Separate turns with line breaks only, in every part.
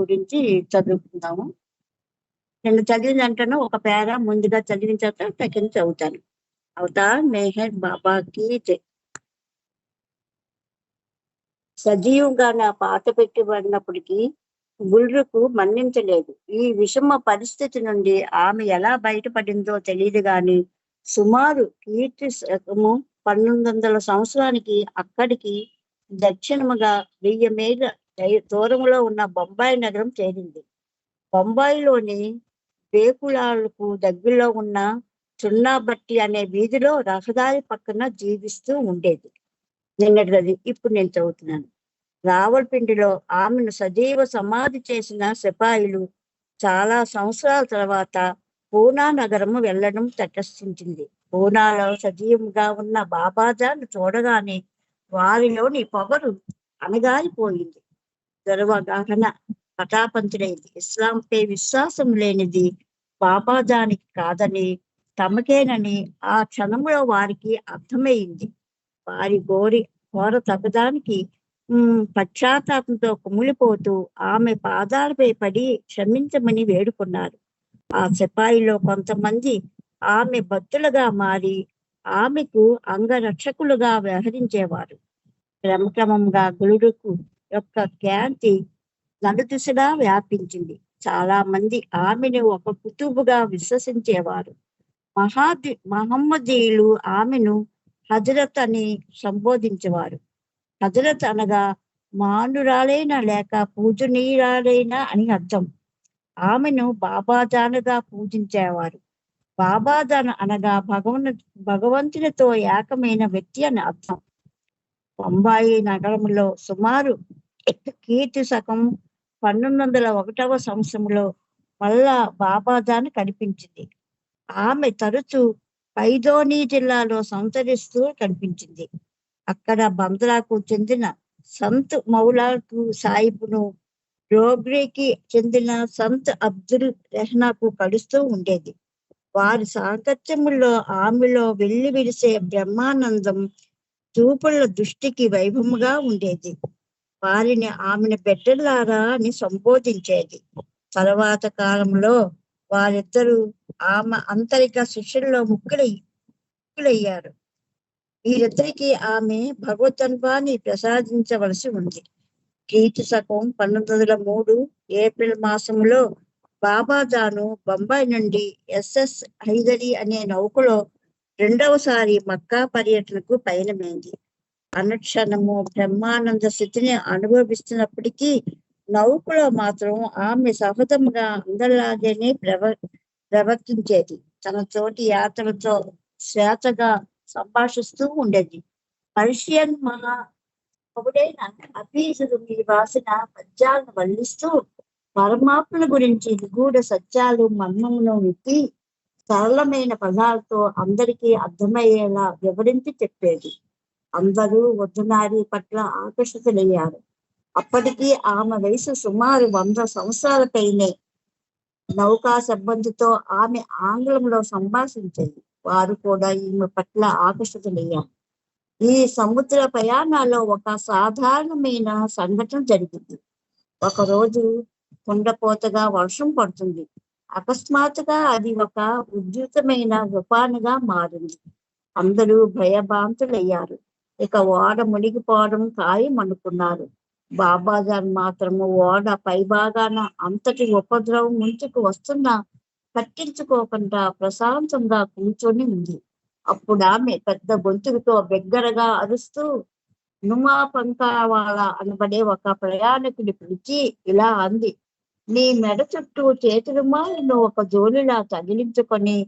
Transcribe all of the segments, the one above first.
గురించి చదువుకుందాము. నేను చదివిన వెంటనే ఒక పేర ముందుగా చదివిన తర్వాత సెకండ్ చదువుతాను. అవుతా మెహర్ బాబాకి సజీవంగా నా పాత పెట్టబడినప్పటికీ గుల్రుకు మన్నించలేదు. ఈ విషమ పరిస్థితి నుండి ఆమె ఎలా బయటపడిందో తెలియదు గాని సుమారు కీర్తి శకము పన్నెండు వందల సంవత్సరానికి అక్కడికి దక్షిణముగా వెయ్యి మేల దూరంలో ఉన్న బొంబాయి నగరం చేరింది. బొంబాయిలోని బేకులాలకు దగ్గరలో ఉన్న చున్నాబట్టి అనే వీధిలో రహదారి పక్కన జీవిస్తూ ఉండేది. నిన్నటిది ఇప్పుడు నేను చదువుతున్నాను. రావల్పిండిలో ఆమెను సజీవ సమాధి చేసిన సిపాయిలు చాలా సంవత్సరాల తర్వాత పూనా నగరము వెళ్ళడం తటస్థించింది. పూనాలో సజీవంగా ఉన్న బాబాజాను చూడగానే వారిలోని పొగరు అణగారిపోయింది. గర్వగాహన ఇస్లాం ఇస్లాంపై విశ్వాసం లేనిది పాపాదానికి కాదని తమకేనని ఆ క్షణంలో వారికి అర్థమైంది. వారి గోరి ఘోర తగదానికి పశ్చాత్తాపంతో కుమిలిపోతూ ఆమె పాదాలపై పడి క్షమించమని వేడుకున్నారు. ఆ సిపాయిలో కొంతమంది ఆమె భక్తులుగా మారి ఆమెకు అంగరక్షకులుగా వ్యవహరించేవారు. క్రమక్రమంగా గురుడుకు యొక్క క్యాంతి నలుదిశగా వ్యాపించింది. చాలా మంది ఆమెను ఒక కుతుబుగా విశ్వసించేవారు. మహాది మహమ్మదీయులు ఆమెను హజరత్ అని సంబోధించేవారు. హజరత్ అనగా మానురాలైన లేక పూజనీయురాలైన అని అర్థం. ఆమెను బాబాజానుగా పూజించేవారు. బాబాజాన్ అనగా భగవన్ భగవంతునితో ఏకమైన వ్యక్తి అని అర్థం. బొంబాయి నగరంలో సుమారు కీర్తి శకం పన్నెండు వందల ఒకటవ సంవత్సరంలో మళ్ళా బాబాజాన్ కనిపించింది. ఆమె తరచు పైదోని జిల్లాలో సంచరిస్తూ కనిపించింది. అక్కడ బంద్రాకు చెందిన సంత్ మౌలాకు సాయిబును రోగ్రీకి చెందిన సంత్ అబ్దుల్ రెహనాకు కలుస్తూ ఉండేది. వారి సాంగత్యముల్లో ఆమెలో వెళ్ళి విరిసే బ్రహ్మానందం చూపుల దృష్టికి వైభవముగా ఉండేది. వారిని ఆమెను బిడ్డలారా అని సంబోధించేది. తర్వాత కాలంలో వారిద్దరూ ఆమె అంతరిక శిష్యుల్లో ముక్కులై ముక్కులయ్యారు వీరిద్దరికి ఆమె భగవతన్వాన్ని ప్రసాదించవలసి ఉంది. కీర్తి శకం పంతొమ్మిది వందల మూడు ఏప్రిల్ మాసంలో బాబాదాను బొంబాయి నుండి ఎస్ఎస్ హైదరి అనే నౌకలో రెండవసారి మక్కా పర్యటనకు పయనమైంది. అనుక్షణము బ్రహ్మానంద స్థితిని అనుభవిస్తున్నప్పటికీ నౌకలో మాత్రం ఆమె సహజంగా అందరిలాగానే ప్రవ ప్రవర్తించేది. తన తోటి యాత్రలతో స్వేచ్ఛగా సంభాషిస్తూ ఉండేది. పర్షియన్ మహా కవుడైన అభీసుడు మీ రాసిన పద్యాలను వల్లిస్తూ పరమాత్మల గురించి నిగూఢ సత్యాలు మర్మమును విప్పి సరళమైన పదాలతో అందరికీ అర్థమయ్యేలా వివరించి చెప్పేది. అందరూ వద్దునారి పట్ల ఆకర్షితులయ్యారు. అప్పటికి ఆమె వయసు సుమారు వంద సంవత్సరాల పైనే. నౌకా సిబ్బందితో ఆమె ఆంగ్లంలో సంభాషించేది. వారు కూడా ఈమె పట్ల ఆకర్షితులయ్యారు. ఈ సముద్ర ప్రయాణాల్లో ఒక సాధారణమైన సంఘటన జరిగింది. ఒకరోజు కుండపోతగా వర్షం పడుతుంది. అకస్మాత్తుగా అది ఒక ఉద్యుతమైన తుఫానుగా మారింది. అందరూ భయభాంతులయ్యారు ఇక ఓడ మునిగిపోవడం ఖాయం అనుకున్నారు. బాబాజాన్ మాత్రము ఓడ పైభాగాన అంతటి ఉపద్రవం ముంచుకు వస్తున్నా పట్టించుకోకుండా ప్రశాంతంగా కూర్చొని ఉంది. అప్పుడు ఆమె పెద్ద గొంతుకుతో బిగ్గరగా అరుస్తూ నుమా పంకావాల అనబడే ఒక ప్రయాణికుడి పిలిచి ఇలా అంది. నీ మెడ చుట్టూ చేతి రుమాలను ఒక జోలిలా తగిలించుకొని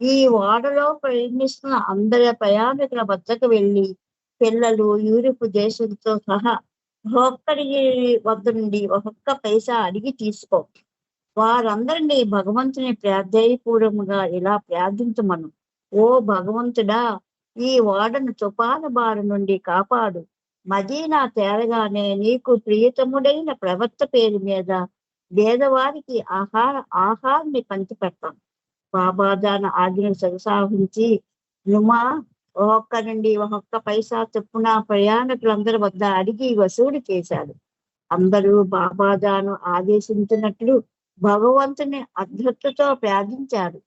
ఈ ఓడలో ప్రయాణిస్తున్న అందరి ప్రయాణికుల వద్దకు వెళ్ళి పిల్లలు యూరోప్ దేశంతో సహా ఒక్కరి వద్ద నుండి ఒక్కొక్క పైసా అడిగి తీసుకో. వారందరినీ భగవంతుని ప్రార్థయపూర్వముగా ఇలా ప్రార్థించమను. ఓ భగవంతుడా ఈ ఓడను తుపాన బారి నుండి కాపాడు. మదీనా తేరగానే నీకు ప్రియతముడైన ప్రవర్త పేరు మీద పేదవారికి ఆహార ఆహారాన్ని పంచిపెట్టాం బాబాదాన ఆజ్ఞను కొనసాగించి నుమా ఒక్క నుండి ఒక్కొక్క పైసా చొప్పున ప్రయాణికులందరి వద్ద అడిగి వసూలు చేశాడు అందరూ బాబాజాను ఆదేశించినట్లు భగవంతుని అద్భుతతో ప్రార్థించారు.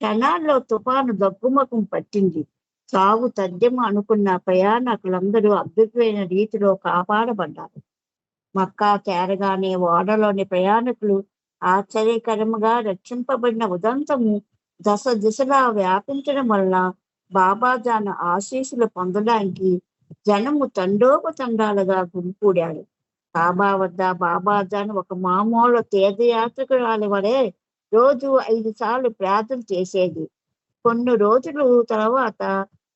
క్షణాల్లో తుఫాను దగ్గుముఖం పట్టింది. సాగు తథ్యం అనుకున్న ప్రయాణికులందరూ అద్భుతమైన రీతిలో కాపాడబడ్డారు. మక్కా చేరగానే ఓడలోని ప్రయాణికులు ఆశ్చర్యకరముగా రక్షింపబడిన ఉదంతము దశ దిశలా వ్యాపించడం వల్ల బాబాజాన ఆశీస్సులు పొందడానికి జనము తండోపతండాలుగా గుమికూడాడు. కాబా వద్ద బాబాజాన్ ఒక మామూలు తీర్థయాత్రికురాలి వలె రోజు ఐదు సార్లు ప్రార్థన చేసేది. కొన్ని రోజులు తర్వాత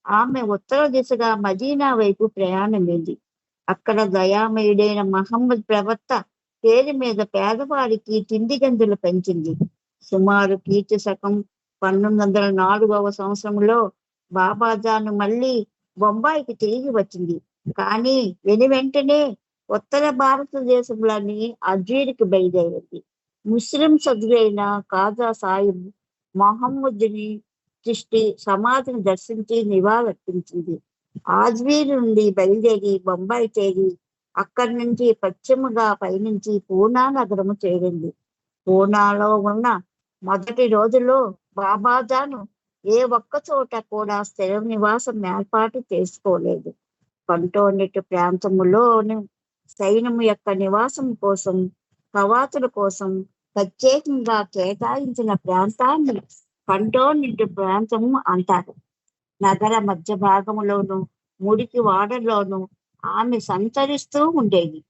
ఆమె ఉత్తర దిశగా మదీనా వైపు ప్రయాణమైంది. అక్కడ దయామయుడైన మహమ్మద్ ప్రవక్త పేరు మీద పేదవారికి తిండి గందులు పెంచింది. సుమారు కీర్తి శకం పన్నెండు వందల నాలుగవ సంవత్సరంలో బాబాజాను మళ్ళీ బొంబాయికి తిరిగి వచ్చింది. కానీ వెను వెంటనే ఉత్తర భారతదేశంలోని అజీర్కి బయలుదేరింది. ముస్లిం సభ్యులైన కాజా సాహిబ్ మొహమ్మద్ని దృష్టి సమాధిని దర్శించి నివాళులర్పించింది. ఆజ్వీర్ నుండి బయలుదేరి బొంబాయి చేరి అక్కడి నుంచి పశ్చిమగా పయనించి పూనా నగరము చేరింది. పూనాలో ఉన్న మొదటి రోజులో బాబాజాను ఏ ఒక్క చోట కూడా స్థిర నివాసం ఏర్పాటు చేసుకోలేదు. కంటోనెట్ ప్రాంతములోని సైన్యం యొక్క నివాసం కోసం కవాతుల కోసం ప్రత్యేకంగా కేటాయించిన ప్రాంతాన్ని కంటోనెట్ ప్రాంతము అంటారు. నగర మధ్య భాగంలోను మురికి వాడలోను ఆమె సంచరిస్తూ ఉండేది.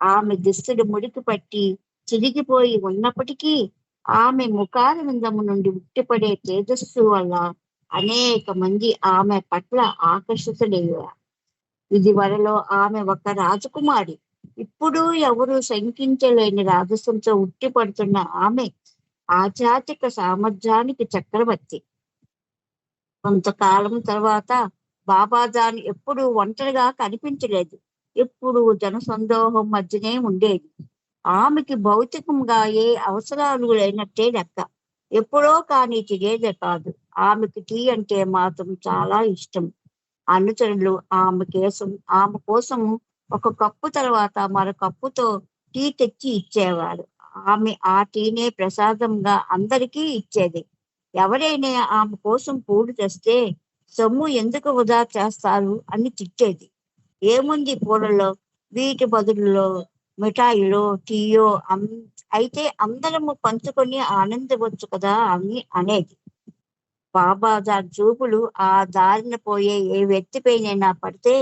ఆమె దుస్తులు మురికి పట్టి చిరిగిపోయి ఉన్నప్పటికీ ఆమె ముఖాల విందము నుండి ఉట్టిపడే తేజస్సు వల్ల అనేక మంది ఆమె పట్ల ఆకర్షితులయ్యారు. ఇది వరలో ఆమె ఒక రాజకుమారి ఇప్పుడు ఎవరు శంకించలేని రాజసంతో ఉట్టిపడుతున్న ఆమె ఆధ్యాత్మిక సామర్థ్యానికి చక్రవర్తి. కొంతకాలం తర్వాత బాబాజాన్ ఎప్పుడు ఒంటరిగా కనిపించలేదు. ఎప్పుడు జనసందోహం మధ్యనే ఉండేది. ఆమెకి భౌతికంగా ఏ అవసరాలు లేనట్టే లెక్క. ఎప్పుడో కానీ తినేదే కాదు. ఆమెకి టీ అంటే మాత్రం చాలా ఇష్టం. అనుచరులు ఆమె కేసం ఆమె కోసం ఒక కప్పు తర్వాత మరో కప్పుతో టీ తెచ్చి ఇచ్చేవారు. ఆమె ఆ టీనే ప్రసాదంగా అందరికీ ఇచ్చేది. ఎవరైనా ఆమె కోసం పూలు తెస్తే సొమ్ము ఎందుకు వృధా చేస్తారు అని తిట్టేది. ఏముంది పూలలో? వీటి బదులులో మిఠాయిలో టీయో అం అయితే అందరము పంచుకొని ఆనందవచ్చు కదా అని అనేది. బాబాజార్ చూపులు ఆ దారిన పోయే ఏ వ్యక్తిపైనైనా పడితే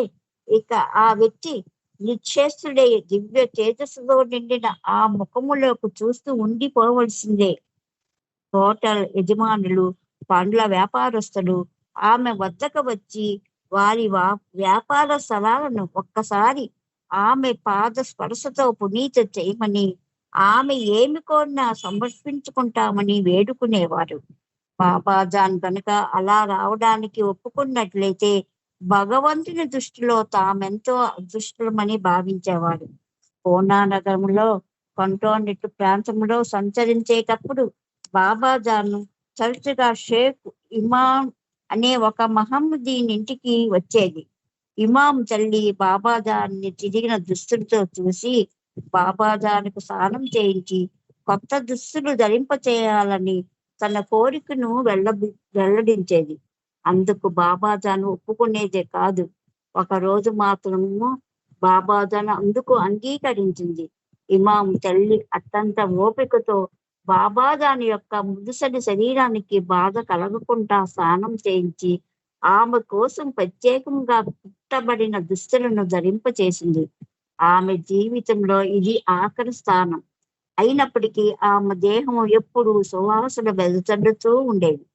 ఇక ఆ వ్యక్తి నిశ్చేస్తుడే దివ్య తేజస్సుతో నిండిన ఆ ముఖములోకి చూస్తూ ఉండిపోవలసిందే. హోటల్ యజమానులు పండ్ల వ్యాపారస్తులు ఆమె వద్దకు వచ్చి వారి వ్యాపార స్థలాలను ఒక్కసారి ఆమె పాద స్పర్శతో పునీత చేయమని ఆమె ఏమి కోరినా సమర్పించుకుంటామని వేడుకునేవారు. పాపాజాన్ కనుక అలా రావడానికి ఒప్పుకున్నట్లయితే భగవంతుని దృష్టిలో తామెంతో అదృష్టమని భావించేవాడు కోనా నగరంలో కంటోనెట్ ప్రాంతంలో సంచరించేటప్పుడు బాబాజాను తరచుగా షేక్ ఇమామ్ అనే ఒక మహమ్మదీన్ ఇంటికి వచ్చేది. ఇమాం తల్లి బాబాజాన్ని తిరిగిన దుస్తులతో చూసి బాబాజానికి స్నానం చేయించి కొత్త దుస్తులు ధరింప చేయాలని తన కోరికను వెళ్ళ వెల్లడించేది. అందుకు బాబాజాను ఒప్పుకునేదే కాదు. ఒక రోజు మాత్రము బాబాజాను అందుకు అంగీకరించింది. ఇమాం తల్లి అత్యంత ఓపికతో బాబాజాని యొక్క ముదుసలి శరీరానికి బాధ కలగకుండా స్నానం చేయించి ఆమె కోసం ప్రత్యేకంగా పుట్టబడిన దుస్తులను ధరింపచేసింది. ఆమె జీవితంలో ఇది ఆఖరి స్థానం. అయినప్పటికీ ఆమె దేహం ఎప్పుడు సువాసన వెదజల్లుతూ ఉండేది.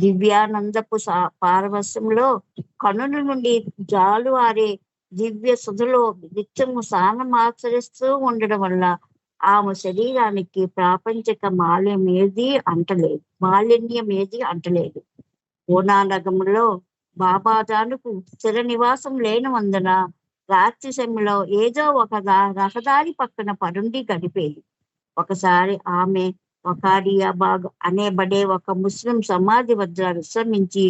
దివ్యానందపు సా- పారవస్యంలో కనుల నుండి జాలు ఆరే దివ్య సుధలో నిత్యము స్నానం ఆచరిస్తూ ఉండడం వల్ల ఆమె శరీరానికి ప్రాపంచిక మాల్యం ఏది అంటలేదు మాలిన్యం ఏది అంటలేదు. పూనానగంలో బాబాజానుకు స్థిర నివాసం లేనందున రాత్రి సమయంలో ఏదో ఒక రహదారి పక్కన పరుండి గడిపేది. ఒకసారి ఆమె వకాడియాబాగ్ అనేబడే ఒక ముస్లిం సమాధి వద్ద విశ్రమించి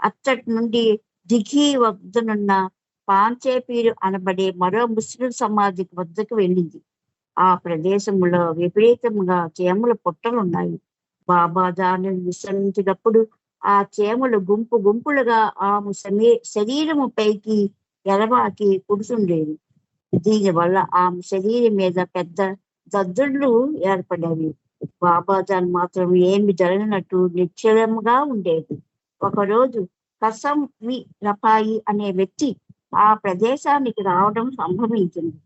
అచ్చటి నుండి దిఘీ వద్దనున్న పాంచేపీరు అనబడే మరో ముస్లిం సమాధి వద్దకు వెళ్ళింది. ఆ ప్రదేశంలో విపరీతంగా చేమల పుట్టలున్నాయి. బాబా దాన్ని విశ్రమించినప్పుడు ఆ చేమలు గుంపు గుంపులుగా ఆమె సమీ శరీరము పైకి ఎలవాకి కూర్చుండేది దీని వల్ల ఆమె శరీరం మీద పెద్ద దద్దుళ్ళు ఏర్పడేవి. బాబాజాన్ మాత్రం ఏమి జరిగినట్టు నిశ్చలంగా ఉండేది. ఒకరోజు కసం వి రపాయి అనే వ్యక్తి ఆ ప్రదేశానికి రావడం సంభవించింది.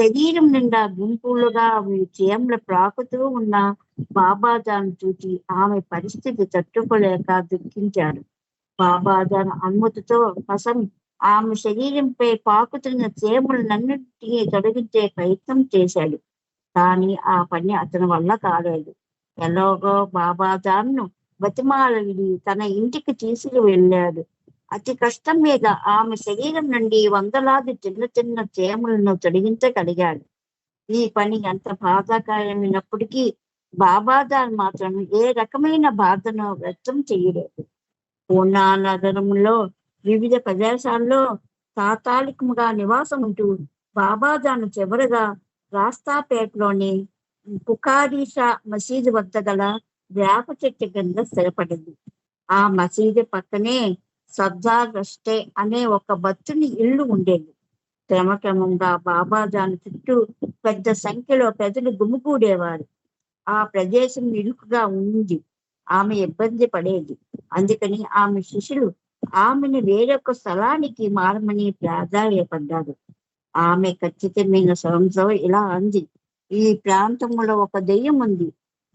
శరీరం నిండా గుంపులుగా చేమలు ప్రాకుతూ ఉన్న బాబాజాన్ చూసి ఆమె పరిస్థితి తట్టుకోలేక దుఃఖించాడు. బాబాజాన్ అనుమతితో కసం ఆమె శరీరంపై పాకుతున్న చీమలన్నింటినీ తొలగించే ప్రయత్నం చేశాడు. కానీ ఆ పని అతని వల్ల కాలేదు. ఎలాగో బాబాజాన్ను బతిమాలి తన ఇంటికి తీసుకు వెళ్ళాడు అతి కష్టం మీద ఆమె శరీరం నుండి వందలాది చిన్న చిన్న తేమలను తొలగించగలిగాడు ఈ పని ఎంత బాధాకరమైనప్పటికీ బాబాజాన్ మాత్రం ఏ రకమైన బాధను వ్యక్తం చేయలేదు. పూనా నగరంలో వివిధ ప్రదేశాల్లో తాతాలికముగా నివాసం ఉంటూ బాబాజాను చివరగా రాస్తాపేటలోని పుకారీషా మసీదు వద్ద గల వేప చెట్టు కింద స్థిరపడింది. ఆ మసీదు పక్కనే సర్దార్ అనే ఒక భక్తుని ఇల్లు ఉండేది. క్రమక్రమంగా బాబాజాన్ చుట్టూ పెద్ద సంఖ్యలో ప్రజలు గుమికూడేవారు ఆ ప్రదేశం ఇరుకుగా ఉంది. ఆమె ఇబ్బంది పడేది. అందుకని ఆమె శిష్యులు ఆమెను వేరొక స్థలానికి మారమని ప్రాధాన్యపడ్డారు. ఆమె ఖచ్చితమైన సంవత్సరం ఇలా అంది. ఈ ప్రాంతంలో ఒక దెయ్యం ఉంది.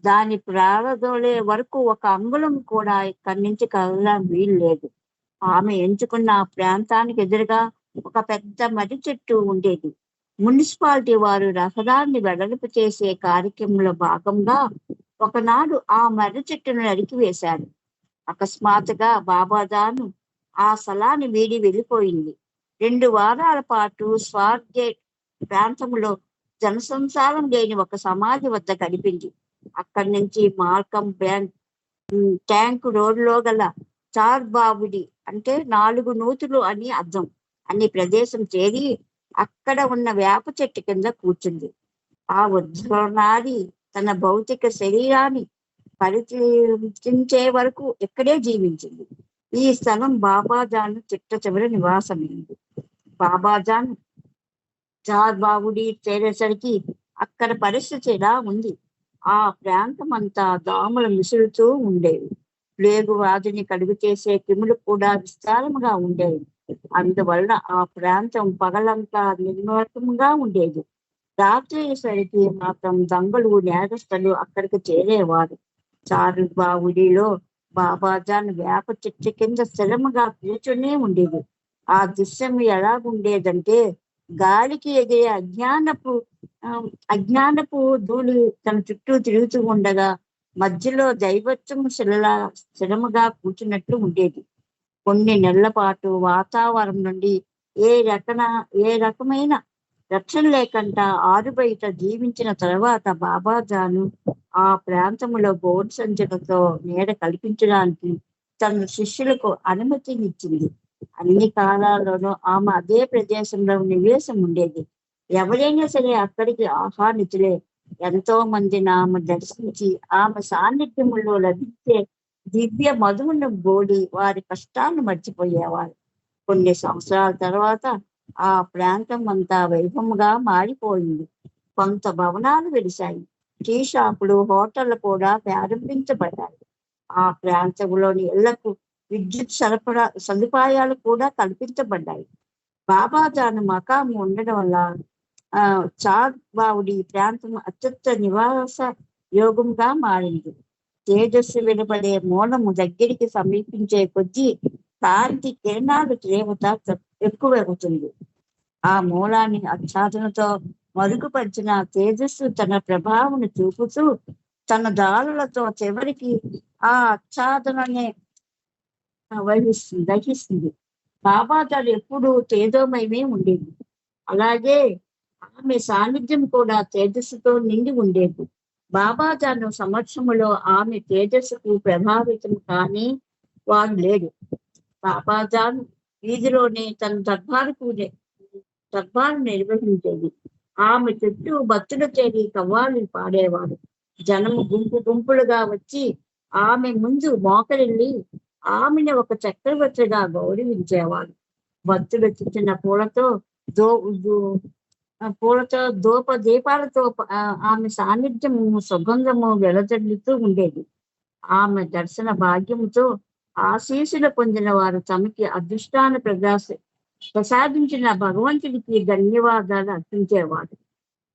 దాని ప్రారదోలే వరకు ఒక అంగుళం కూడా ఇక్కడి నుంచి కదలడం వీలు లేదు ఆమె ఎంచుకున్న ప్రాంతానికి ఎదురుగా ఒక పెద్ద మర్రి చెట్టు ఉండేది. మున్సిపాలిటీ వారు రహదారిని వెడల్పు చేసే కార్యక్రమంలో భాగంగా ఒకనాడు ఆ మర్రి చెట్టును నరికివేశారు అకస్మాత్తుగా బాబాదాను ఆ స్థలాన్ని వీడి వెళ్ళిపోయింది. రెండు వారాల పాటు స్వార్గేట్ ప్రాంతంలో జనసంసారం లేని ఒక సమాధి వద్ద గడిపింది. అక్కడి నుంచి మార్కం బ్యాంక్ ట్యాంక్ రోడ్లో గల చార్బావుడి అంటే నాలుగు నూతులు అని అర్థం. అనే ప్రదేశం చేరి అక్కడ ఉన్న వేప చెట్టు కింద కూర్చుంది. ఆ ఉజ్వలనాది తన భౌతిక శరీరాన్ని పరిచయించే వరకు ఇక్కడే జీవించింది. ఈ స్థలం బాబాజాన్ చిట్ట చివరి నివాసమైంది. బాబాజాన్ చార్బావుడి చేరేసరికి అక్కడ పరిస్థితి ఎలా ఉంది? ఆ ప్రాంతం అంతా దోమలు మిసులుతూ ఉండేవి. ప్లేగు వ్యాధిని కలుగు చేసే క్రిములు కూడా విస్తారముగా ఉండేవి. అందువలన ఆ ప్రాంతం పగలంతా నిర్మలకంగా ఉండేది. రాత్రి అయ్యేసరికి మాత్రం దొంగలు నేరస్తులు అక్కడికి చేరేవారు. చారు బావుడిలో బాబాజాన్ వేప చెట్టు కింద స్థిరముగా కూర్చునే ఉండేది. ఆ దృశ్యం ఎలాగుండేదంటే గాలికి ఎగిరే అజ్ఞానపు అజ్ఞానపు ధూళి తన చుట్టూ తిరుగుతూ ఉండగా మధ్యలో దైవత్వం శిలలా స్థిరముగా కూర్చున్నట్లు ఉండేది. కొన్ని నెలల పాటు వాతావరణం నుండి ఏ రకన ఏ రకమైన రక్షణ లేకుండా ఆరుబయట జీవించిన తర్వాత బాబాజాను ఆ ప్రాంతంలో బోర్డు సంచలతో నీడ కల్పించడానికి తన శిష్యులకు అనుమతినిచ్చింది. అన్ని కాలాల్లోనూ ఆమె అదే ప్రదేశంలో నివేశం ఉండేది. ఎవరైనా సరే అక్కడికి ఆహ్వానితులే ఎంతో మంది ఆమె దర్శించి ఆమె సాన్నిధ్యములో లభించే దివ్య మధువును గోడి వారి కష్టాన్ని మర్చిపోయేవారు. కొన్ని సంవత్సరాల తర్వాత ఆ ప్రాంతం అంతా వైభవంగా మారిపోయింది. కొంత భవనాలు వెలిశాయి. టీ షాపులు హోటళ్ళు కూడా ప్రారంభించబడ్డాయి. ఆ ప్రాంతంలోని ఇళ్ళకు విద్యుత్ సరఫరా సదుపాయాలు కూడా కల్పించబడ్డాయి. బాబాజాను మకాము ఉండడం వల్ల ఆ చాద్ బావుడి ప్రాంతం అత్యుత్త నివాస యోగంగా మారింది. తేజస్సు వెలువడే మూలము దగ్గరికి సమీపించే కొద్దీ కాంతి కిరణాలు తీవ్రత త- ఎక్కువవుతుంది ఆ మూలాన్ని ఆచ్ఛాదనతో మరుగుపరిచిన తేజస్సు తన ప్రభావం చూపుతూ తన దారులతో చివరికి ఆ ఆచ్ఛాదననే వహిస్తుంది దహిస్తుంది. బాబాదారు ఎప్పుడు తేజోమయమే ఉండేది. అలాగే ఆమె సాన్నిధ్యం కూడా తేజస్సుతో నిండి ఉండేది. బాబాజాను సమక్షములో ఆమె తేజస్సుకు ప్రభావితం కానీ వారు లేడు. బాబాజాన్ వీధిలోనే తన దర్బారుకు దర్బారు నిర్వహించేది. ఆమె చుట్టూ భక్తులు చేరి కవ్వాలి పాడేవాడు జనము గుంపు గుంపులుగా వచ్చి ఆమె ముందు మోకరిల్లి ఆమెను ఒక చక్రవర్తిగా గౌరవించేవాడు భక్తులు తెచ్చిన పూలతో దో పూలతో దూప దీపాలతో ఆమె సాన్నిధ్యము సుగంధము వెలజల్లుతూ ఉండేది. ఆమె దర్శన భాగ్యముతో ఆశీసులు పొందిన వారు తమకి అదృష్టాన్ని ప్రదాస ప్రసాదించిన భగవంతుడికి ధన్యవాదాలు అర్పించేవాడు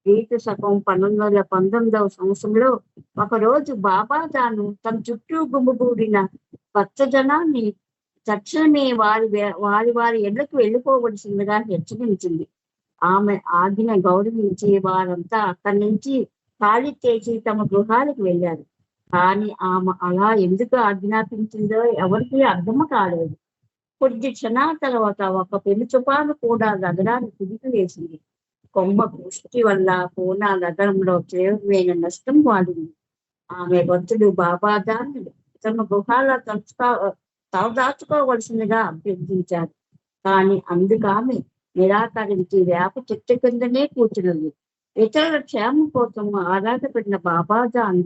రీతి శకం పంతొమ్మిది వందల పంతొమ్మిదవ సంవత్సరంలో ఒకరోజు బాబా తాను తన చుట్టూ గుమిగూడిన భక్తజనాన్ని తక్షణమే వారి వారి వారి ఇళ్ళకు వెళ్ళిపోవలసిందిగా హెచ్చరించింది. ఆమె ఆజ్ఞ గౌరవించి వారంతా అక్కడి నుంచి ఖాళీ చేసి తమ గృహాలకు వెళ్ళారు. కానీ ఆమె అలా ఎందుకు ఆజ్ఞాపించిందో ఎవరికీ అర్థం కాలేదు. కొద్ది క్షణాల తర్వాత ఒక పెను తుపాను కూడా నగరాన్ని తిరిగి వేసింది కొమ్మ దృష్టి వల్ల పూనా నగరంలో తీవ్రమైన నష్టం వాడింది. ఆమె భక్తుడు బాబాదాన్ని తమ గృహాల తలుచుకో తలదాచుకోవలసిందిగా అభ్యర్థించారు. కానీ అందుకామె నిరాకరించి వేప చెట్టు కిందనే కూర్చున్నది. ఇతరుల క్షేమం కోసం ఆరాధపడిన బాబాజాన్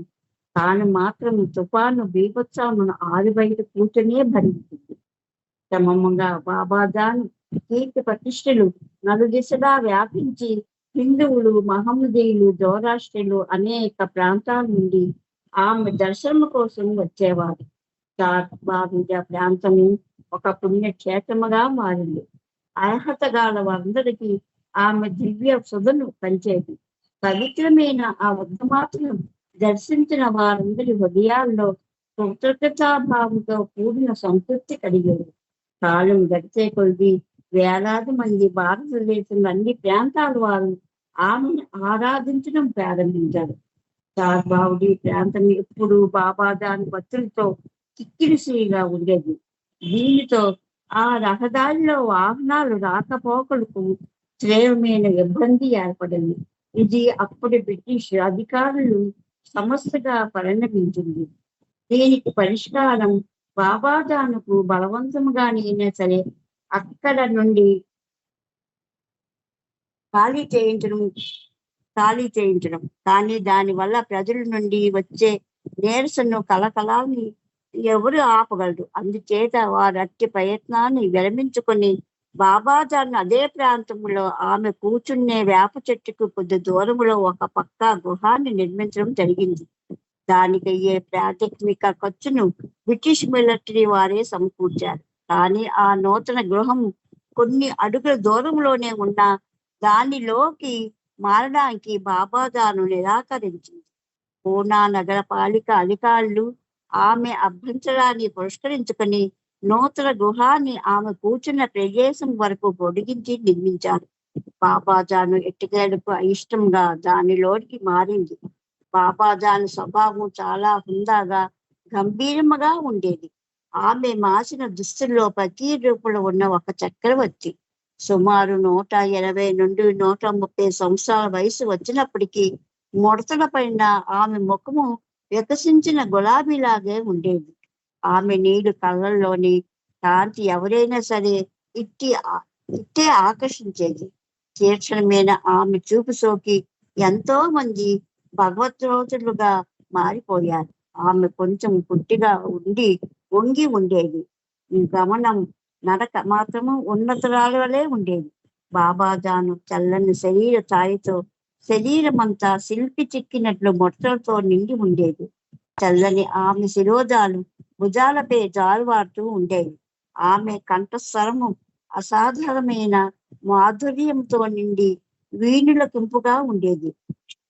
తాను మాత్రం తుఫాను బీభత్సమును ఆరు బయట కూర్చునే భరించింది. క్రమంగా బాబాజాన్ కీర్తి ప్రతిష్టలు నలుదిశలా వ్యాపించి హిందువులు మహమ్మదీయులు జోరాష్ట్రులు అనేక ప్రాంతాల నుండి ఆమె దర్శనం కోసం వచ్చేవారు. బాబుజ ప్రాంతము ఒక పుణ్యక్షేత్రముగా మారింది. అర్హత గల వారందరికీ ఆమె దివ్య సుధను పంచేది పవిత్రమైన ఆ ఉద్దమాతను దర్శించిన వారందరి హృదయాల్లో కృతజ్ఞతాభావంతో కూడిన సంతృప్తి కలిగేది. కాలం గడిచే కొద్ది వేలాది మంది భారతదేశంలో అన్ని ప్రాంతాల వారు ఆమెను ఆరాధించడం ప్రారంభించారు. చార్బావుడి ప్రాంతం ఎప్పుడు బాబా దాని భక్తులతో కిక్కిరిసిగా ఉండేది. దీనితో ఆ రహదారిలో వాహనాలు రాకపోకలకు తీవ్రమైన ఇబ్బంది ఏర్పడింది. ఇది అప్పటి బ్రిటిష్ అధికారులు సమస్యగా పరిణమించింది. దీనికి పరిష్కారం బాబాజానుకు బలవంతంగానైనా సరే అక్కడ నుండి ఖాళీ చేయించడం ఖాళీ చేయించడం. కానీ దాని వల్ల ప్రజల నుండి వచ్చే నీరసను కలకలాన్ని ఎవరు ఆపగలరు. అందుచేత వారు అట్టి ప్రయత్నాన్ని విరమించుకొని బాబాజాన్ అదే ప్రాంతంలో ఆమె కూర్చునే వేప చెట్టుకు కొద్ది దూరంలో ఒక పక్క గృహాన్ని నిర్మించడం జరిగింది. దానికి అయ్యే ప్రాథమిక ఖర్చును బ్రిటిష్ మిలిటరీ వారే సమకూర్చారు. కానీ ఆ నూతన గృహం కొన్ని అడుగుల దూరంలోనే ఉన్న దానిలోకి మారడానికి బాబాజాను నిరాకరించింది. పూనా నగరపాలిక అధికారులు ఆమె అభ్యంతరాన్ని పురస్కరించుకొని నూతన గృహాన్ని ఆమె కూర్చున్న ప్రదేశం వరకు పొడిగించి నిర్మించారు. బాబాజాను ఎట్టుకేలకు అయిష్టంగా దానిలోనికి మారింది. బాబాజాను స్వభావం చాలా హుందాగా గంభీరముగా ఉండేది. ఆమె మాసిన దుస్తుల్లో ప్రతి రూపంలో ఉన్న ఒక చక్రవర్తి సుమారు నూట ఇరవై నుండి నూట ముప్పై సంవత్సరాల వయసు వచ్చినప్పటికీ ముడతల పైన ఆమె ముఖము వికసించిన గులాబీలాగే ఉండేది. ఆమె నీడు కళ్ళల్లోని కాంతి ఎవరైనా సరే ఇట్టి ఇట్టే ఆకర్షించేది. తీక్షణమైన ఆమె చూపు సోకి ఎంతో మంది భగవద్రోతులుగా మారిపోయారు. ఆమె కొంచెం పుట్టిగా ఉండి వంగి ఉండేది. ఈ గమనం నడక మాత్రము ఉన్నతరాల వలె ఉండేది. బాబాజాను చల్లని శరీర తాయితో శరీరమంతా శిల్పి చిక్కినట్లు మొట్టలతో నిండి ఉండేది. చల్లని ఆమె శిరోజాలు భుజాలపై జాలువారుతూ ఉండేవి. ఆమె కంఠస్వరము అసాధారణమైన మాధుర్యంతో నిండి వీణుల కింపుగా ఉండేది.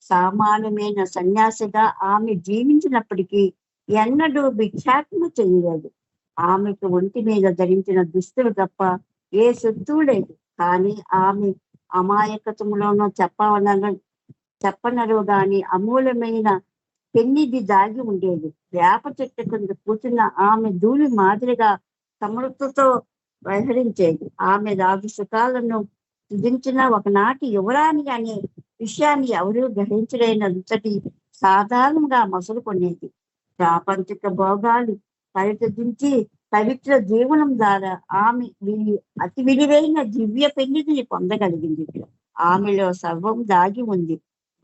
సామాన్యమైన సన్యాసిగా ఆమె జీవించినప్పటికీ ఎన్నడూ భిక్షాటన చేయలేదు. ఆమెకు ఒంటి మీద ధరించిన దుస్తులు తప్ప ఏ సొత్తు లేదు. కానీ ఆమె అమాయకత్వంలోనూ చెప్పవన చెప్పనరు గాని అమూల్యమైన పెన్నిది దాగి ఉండేది. వేప చెట్టు కింద కూర్చున్న ఆమె ధూళి మాదిరిగా సమృద్ధితో వ్యవహరించేది. ఆమె రాజు సుఖాలను విధించిన ఒకనాటి యువరాణి అనే విషయాన్ని ఎవరూ గ్రహించలేనంతటి సాధారణంగా మసులుకొనేది. ప్రాపంచిక భోగాలు పరితజించి పవిత్ర జీవనం ద్వారా ఆమె అతి విలువైన దివ్య పెన్నిధిని పొందగలిగింది. ఆమెలో సర్వం దాగి ఉంది.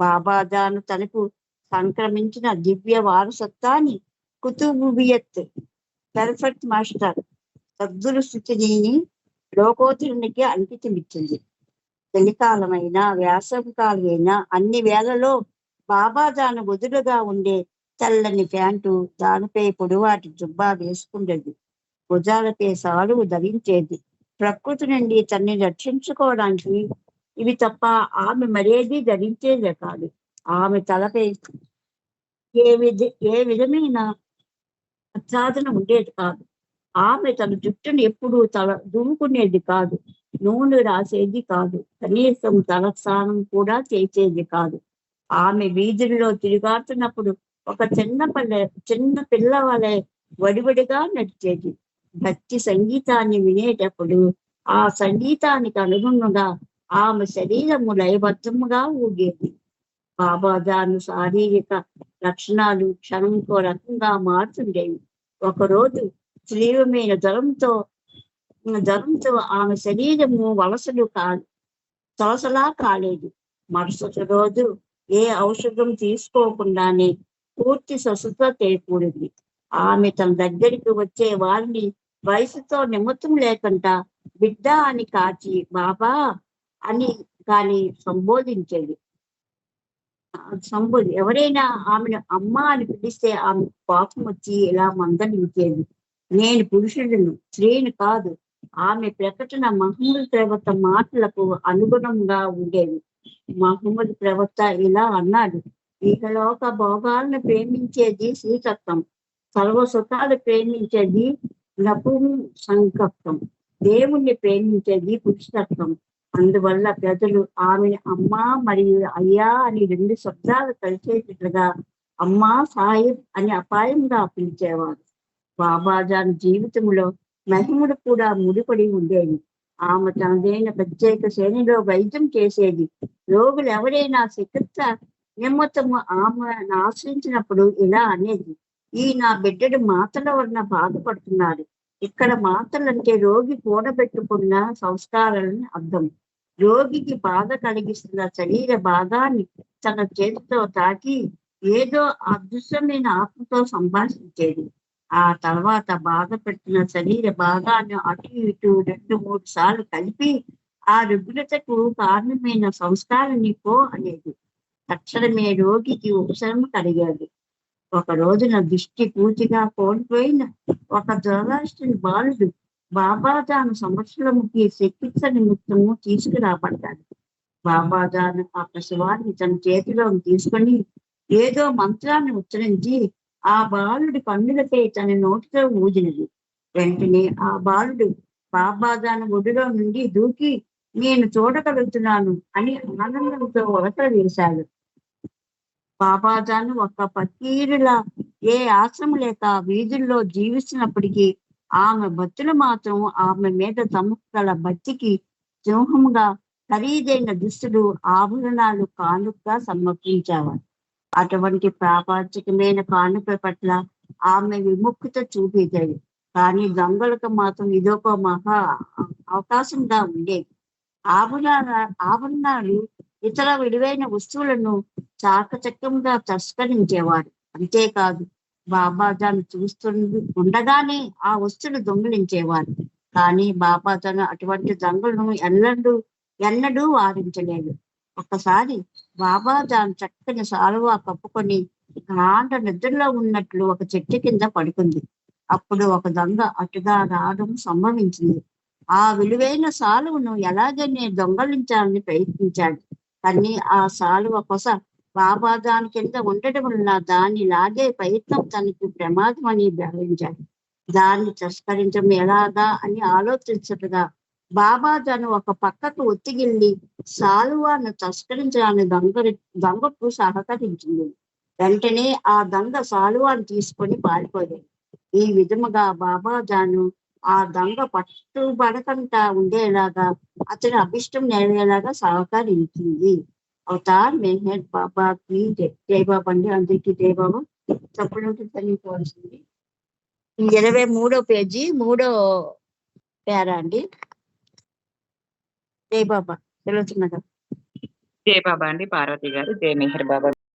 బాబాదాను తనకు సంక్రమించిన దివ్య వారసత్వాన్ని కుతుబుబియత్ పెర్ఫెక్ట్ మాస్టర్ సద్గురు స్థితిని లోకోత్తరునికి అంకితమిచ్చింది. చలికాలమైన వేసవి అన్ని వేళలో బాబాజాను వదులుగా ఉండే తెల్లని ప్యాంటు దానిపై పొడివాటి జుబ్బా వేసుకుండేది భుజాలపై సాలువు ధరించేది. ప్రకృతి నుండి తన్ని రక్షించుకోవడానికి ఇవి తప్ప ఆమె మరేది ధరించేదే కాదు ఆమె తలపై ఏ విధ ఏ విధమైన ఆచ్ఛాదన ఉండేది కాదు. ఆమె తన జుట్టును ఎప్పుడూ తల దువ్వుకునేది కాదు. నూనె రాసేది కాదు. కనీసం తలస్నానం కూడా చేసేది కాదు. ఆమె వీధుల్లో తిరుగాడుతున్నప్పుడు ఒక చిన్న పల్లె చిన్న పిల్ల వడివడిగా నడిచేది. భక్తి సంగీతాన్ని వినేటప్పుడు ఆ సంగీతానికి అనుగుణంగా ఆమె శరీరము లయబద్ధముగా ఊగేది. బాబా దాని శారీరక లక్షణాలు క్షణంకో రకంగా మారుతుండేవి. ఒకరోజు తీవ్రమైన జ్వరంతో జ్వరంతో ఆమె శరీరము వలసలు కాదు తొలసలా కాలేదు. మరుసటి రోజు ఏ ఔషధం తీసుకోకుండానే పూర్తి స్వస్థత చేకూరింది. ఆమె తన దగ్గరికి వచ్చే వారిని వయసుతో నిమిత్తం లేకుండా బిడ్డ అని కాచి బాబా అని కానీ సంబోధించేది. సంబోధి ఎవరైనా ఆమెను అమ్మ అని పిలిస్తే ఆమె పాపం వచ్చి ఇలా మందలించేది. నేను పురుషుడును స్త్రీని కాదు. ఆమె ప్రకటన మహమ్మద్ ప్రవక్త మాటలకు అనుగుణంగా ఉండేది. మహమ్మద్ ప్రవక్త ఇలా అన్నాడు ఇహలోక భోగాలను ప్రేమించేది శ్రీతత్వం సర్వసుఖాలు ప్రేమించేది నపుం సంకత్వం దేవుణ్ణి ప్రేమించేది పురుషతత్వం అందువల్ల ప్రజలు ఆమెను అమ్మ మరియు అయ్యా అని రెండు శబ్దాలు కలిసేటట్లుగా అమ్మా సాహిబ్ అని అపాయంగా పిలిచేవారు. బాబాజాన్ జీవితంలో మహిముడు కూడా ముడిపడి ఉండేది ఆమె తనదైన ప్రత్యేక శ్రేణిలో వైద్యం చేసేది. రోగులు ఎవరైనా చికిత్స నిమ్మతము ఆమెను ఆశ్రయించినప్పుడు ఇలా అనేది. ఈ నా బిడ్డడు మాతల వలన బాధపడుతున్నాడు. ఇక్కడ మాతలంటే రోగి కూడబెట్టుకున్న సంస్కారాలని అర్థం. రోగికి బాధ కలిగిస్తున్న శరీర భాగాన్ని తన చేతితో తాకి ఏదో అదృశ్యమైన ఆత్మతో సంభాషించేది. ఆ తర్వాత బాధ పెట్టిన శరీర భాగాన్ని అటు ఇటు రెండు మూడు సార్లు కలిపి ఆ రుగ్రతకు కారణమైన సంస్కారాన్ని పో అనేది. తక్షణమే రోగికి ఉపశమనం కలిగాడు ఒక రోజున దృష్టి పూర్తిగా కోల్పోయిన ఒక దురదృష్టిని బాలుడు బాబాజాను సంవత్సరముకి చికిత్స నిమిత్తము తీసుకురాబడ్డాడు. బాబాజాను ఆ పశువాన్ని తన చేతిలో తీసుకొని ఏదో మంత్రాన్ని ఉచ్చరించి ఆ బాలుడి కన్నులపై తన నోటితో ఊదినది. వెంటనే ఆ బాలుడు బాబాజాను ఒడిలో నుండి దూకి నేను చూడగలుగుతున్నాను అని ఆనందంతో ఉరకలు వేశాడు. బాబాజాను ఒక పకీరులా ఏ ఆశ్రమం లేక వీధుల్లో జీవిస్తున్నప్పటికీ ఆమె భక్తులు మాత్రం ఆమె మీద తమగల భక్తికి సింహముగా ఖరీదైన దుస్తులు ఆభరణాలు కానుకగా సమర్పించేవారు అటువంటి ప్రాపంచికమైన కానుక పట్ల ఆమె విముక్త చూపేది కానీ దొంగలకు మాత్రం ఇదొక మహా అవకాశంగా ఉండేది. ఆభరణ ఆభరణాలు ఇతర విలువైన వస్తువులను చాకచక్యంగా తస్కరించేవారు అంతేకాదు బాబాజాను చూస్తుండి ఉండగానే ఆ వస్తువును దొంగిలించేవారు. కానీ బాబాజాను అటువంటి దొంగలను ఎన్నడూ ఎన్నడూ వారించలేదు ఒకసారి బాబాజాను చక్కని సాలువా కప్పుకొని గాండ నిద్రలో ఉన్నట్లు ఒక చెట్టు కింద పడుకుంది. అప్పుడు ఒక దొంగ అటుగా రావడం సంభవించింది. ఆ విలువైన సాలువను ఎలాగనే దొంగలించాలని ప్రయత్నించాడు. కానీ ఆ సాలువ కొస బాబాజాన్ కింద ఉండటం వలన దాన్ని లాగే ప్రయత్నం తనకు ప్రమాదం అని భావించాడు. దాన్ని తిరస్కరించడం ఎలాగా అని ఆలోచించగా బాబాజాను ఒక పక్కకు ఒత్తిగిల్లి సాలువాను తస్కరించడానికి దొంగ దొంగకు సహకరించింది. వెంటనే ఆ దొంగ సాలువాను తీసుకొని పారిపోయాడు. ఈ విధముగా బాబాజాను ఆ దొంగ పట్టుబడకుండా ఉండేలాగా అతని అభిష్టం నెరవేరేలాగా సహకరించింది. అవతార్ మెహర్ బాబాకి జై బాబా అండి. అందరికీ జై బాబా. తప్పుడు తెలియకోవాల్సింది ఇరవై మూడో పేజీ మూడో పేరా అండి. జై బాబా. తెలుస్తున్నదా
జై బాబా అండి పార్వతి గారు. జయ మెహర్ బాబా.